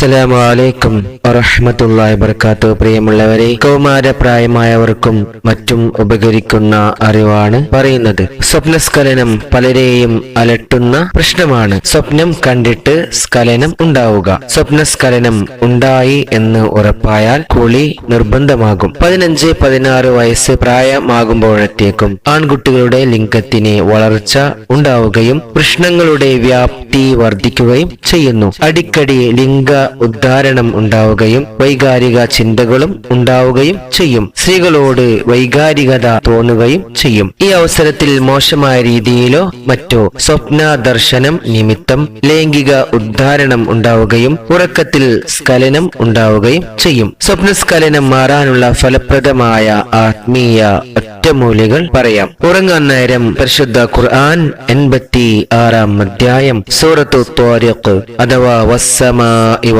അസ്സലാമു അലൈക്കും വറഹമത്തുള്ളാഹി വബർക്കാത്തു പ്രിയമുള്ളവരെ കൗമാരപ്രായമായവർക്കും മറ്റും ഉപകരിക്കുന്ന അറിവാണ് പറയുന്നത്. സ്വപ്നസ്ഖലനം പലരെയും അലട്ടുന്ന പ്രശ്നമാണ്. സ്വപ്നം കണ്ടിട്ട് സ്ഖലനം ഉണ്ടാവുക. സ്വപ്നസ്ഖലനം ഉണ്ടായി എന്ന് ഉറപ്പായാൽ കുളി നിർബന്ധമാകും. പതിനഞ്ച് പതിനാറ് വയസ്സ് പ്രായമാകുമ്പോഴത്തേക്കും ആൺകുട്ടികളുടെ ലിംഗത്തിന് വളർച്ച ഉണ്ടാവുകയും പ്രശ്നങ്ങളുടെ വ്യാപ്തി വർദ്ധിക്കുകയും ചെയ്യുന്നു. അടിക്കടി ലിംഗ ഉദ്ധാരണം ഉണ്ടാവുകയും വൈകാരിക ചിന്തകളും ഉണ്ടാവുകയും ചെയ്യും. സ്ത്രീകളോട് വൈകാരികത തോന്നുകയും ചെയ്യും. ഈ അവസരത്തിൽ മോശമായ രീതിയിലോ മറ്റോ സ്വപ്ന ദർശനം നിമിത്തം ലൈംഗിക ഉദ്ധാരണം ഉണ്ടാവുകയും ഉറക്കത്തിൽ സ്കലനം ഉണ്ടാവുകയും ചെയ്യും. സ്വപ്നസ്ഖലനം മാറാനുള്ള ഫലപ്രദമായ ആത്മീയ ഒറ്റമൂലികൾ പറയാം. ഉറങ്ങാൻ നേരം പരിശുദ്ധ ഖുർആൻ എൺപത്തി ആറാം അധ്യായം സൂറത്തു അഥവാ വസ്സമാഇ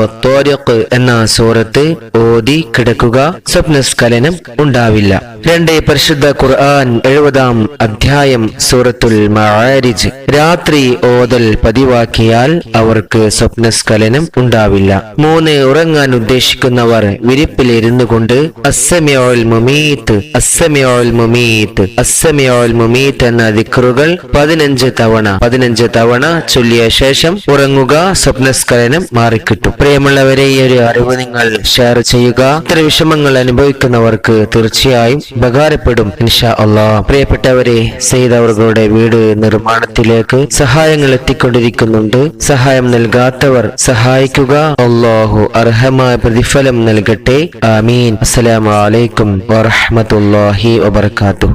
എന്ന സൂറത്ത് ഓതി കിടക്കുക. സ്വപ്നസ്ഖലനം ഉണ്ടാവില്ല. രണ്ട് പരിശുദ്ധ ഖുർആൻ എഴുപതാം അധ്യായം സൂറത്തുൽ മാരിജ് രാത്രി ഓതൽ പതിവാക്കിയാൽ അവർക്ക് സ്വപ്നസ്ഖലനം ഉണ്ടാവില്ല. മൂന്ന് ഉറങ്ങാൻ ഉദ്ദേശിക്കുന്നവർ വിരിപ്പിലിരുന്നു കൊണ്ട് അസ്സമിയോൽ മുമീത്ത് അസ്സമിയോൽ മുമീത്ത് അസ്സമിയോൽ മുമീത്ത് എന്ന ദിക്റുകൾ പതിനഞ്ച് തവണ പതിനഞ്ച് തവണ ചൊല്ലിയ ശേഷം ഉറങ്ങുക സ്വപ്നസ്ഖലനം മാറിക്കിട്ടും. പ്രിയമുള്ളവരെ ഈ ഒരു അറിവ് നിങ്ങൾ ഷെയർ ചെയ്യുക. ഇത്ര വിഷമങ്ങൾ അനുഭവിക്കുന്നവർക്ക് തീർച്ചയായും ഉപകാരപ്പെടും ഇൻഷാ അള്ളാ. പ്രിയപ്പെട്ടവരെ സെയ്ദ് അവരുടെ വീട് നിർമ്മാണത്തിലേക്ക് സഹായങ്ങൾ എത്തിക്കൊണ്ടിരിക്കുന്നുണ്ട്. സഹായം നൽകാത്തവർ സഹായിക്കുക. അള്ളാഹു അർഹമായ പ്രതിഫലം നൽകട്ടെ. ആമീൻ. അസ്സലാമു അലൈക്കും വറഹ്മത്തുള്ളാഹി വബർക്കാത്തു